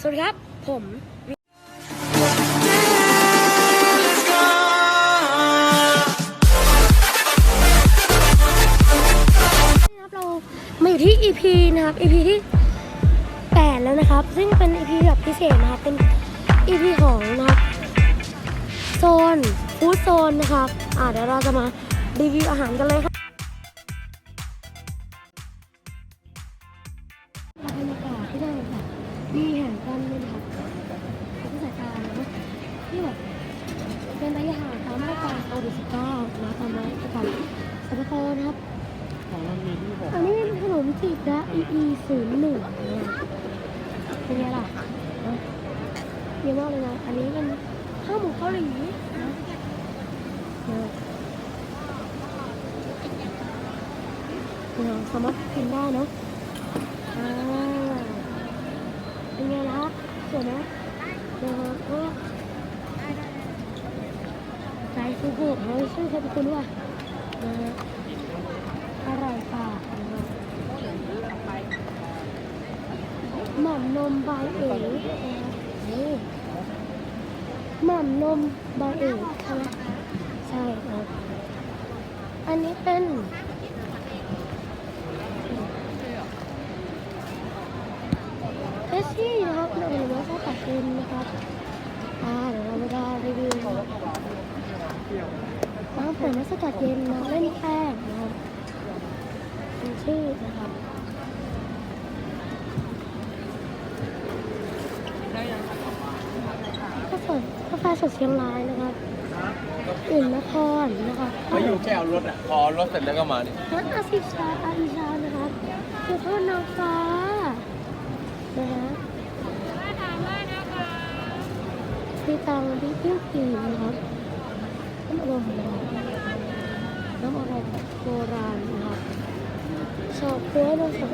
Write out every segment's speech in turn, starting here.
สวัสดีครับ ผมนะครับเรามาอยู่ที่ EP นะครับ EP ที่ 8 แล้วนะครับ ซึ่งเป็น EP แบบพิเศษนะครับ เป็น EP ของนะครับโซนฟู้ดโซนนะครับ อ่าเดี๋ยวเราจะมารีวิวอาหารกันเลยค่ะบรรยากาศที่นี่ค่ะ ยนะครับที่สายตาเนาะที่แบบเป็นระยะห่างตามมาตรการโควิด19นะตามมาตรการสบคนะครับของมันมีที่บอกอันนี้เป็นขนมจีบนะ EE ศูนย์หนึ่งเป็นไงล่ะเยอะมากเลยนะ อันนี้เป็นข้าวหมูเกาหลีนะสามารถกินได้เนาะอ่า เป็นไงล่ะสวยนะนะฮะก็ใจฟูฟูเฮ้ยชื่อใครเป็นคนด้วยนะฮะอร่อยปากนะครับหม่ำนมใบเอ๋นี่หม่ำนมใบเอ๋ใช่ไหมใช่ครับอันนี้เป็นเฟชชี่นะครับหรือว่าข้าวตัดเอ็นนะครับ อ่าเดี๋ยวเราไปได้ รีวิวน้ำผลน้ำสกัดเย็นนะเล่นแป้งนะครับเป็นชื่อนะครับกาแฟกาแฟสดเชียงรายนะครับอื่นนครนะครับเขาอยู่แค่เอารถอะพอรถเสร็จแล้วก็มาดิร้านอาซิชาอาอิชานะครับคือทอดนางฟ้านะฮะพี่ตั งพี่ปิ้วปีนะครับน้ำอารมณ์น้ำอารมณ์โบราณนะครับชอบกล้วยนมสด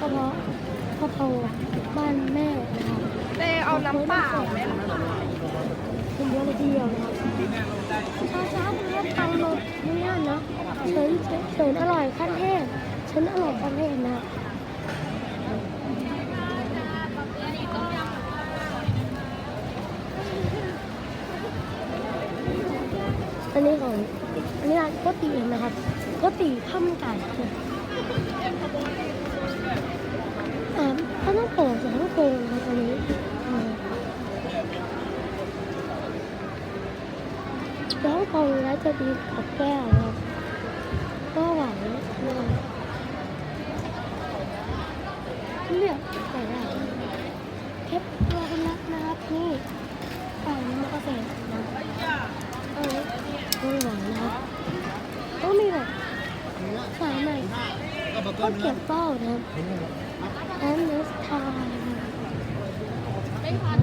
กระเพาะกระเพราบ้านแม่นะครับเตเอาน้ำเปล่าไหมคะเป็นเยอะเลยทีเดียวนะครับช้าช้าๆนะครับตังรถนี่นนะเฉินเฉินอร่อยขั้นเทพเฉินอร่อยขั้นเทพนะครับ อันนี้ของอันนี้ร้านโกติเองนะครับโกติข้าวมันไก่เนี่ยอ่าข้าต้องโป่งสองข้าวโป่งนะครับอันนี้อ่าแล้วคงแล้วจะดีกับแก้วครับก็หวานนะเลือกใส่ได้เก็บตัวกันนะครับนี่ฝั่งมะเกษตรนะ ไม่หวานนะครับก็มีแบบสายใหม่ก็เก็บเป้านะครับแอนเนสทานะครับไม่พัน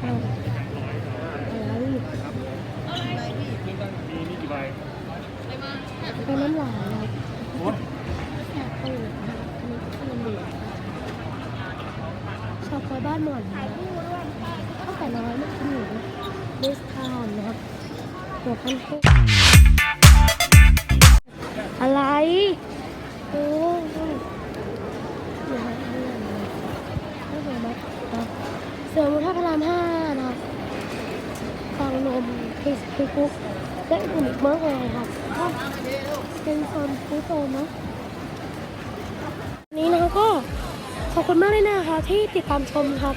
แล้วอีกมีนี่กี่ใบเป็นน้ำหวานนะครับอยากตื่นนะครับอันนี้ก็มันดีชอบไปบ้านหมอนนะครับข้าวแต่น้อยไม่กินหมูเบสทานนะครับ หัวพันธุ์อะไรโอ้เดี๋ยวให้เสือมุท่าพระรามห้านะฟังนมพิสพิคุกและอื่นอีกมากมายครับเป็นโซนฟู้โซนเนาะนี้นะคะก็ขอบคุณมากเลยนะคะที่ติดตามชมครับ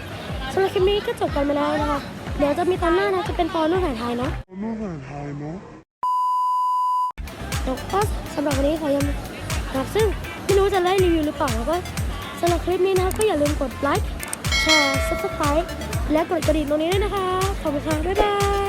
สำหรับคลิปนี้ก็จบกันไปแล้วนะคะ เดี๋ยวจะมีตอนหน้านะจะเป็นตอนนวดแผนไทยเนาะนู่นผ่านไทยเนาะแล้วก็สำหรับวันนี้ขอยังนะครับซึ่งไม่รู้จะได้รีวิวหรือเปล่าแล้วก็สำหรับคลิปนี้นะครับก็อย่าลืมกดไลค์แชร์ subscribe และกดกระดิ่งตรงนี้ด้วยนะคะ ขอบคุณค่ะ บ๊ายบาย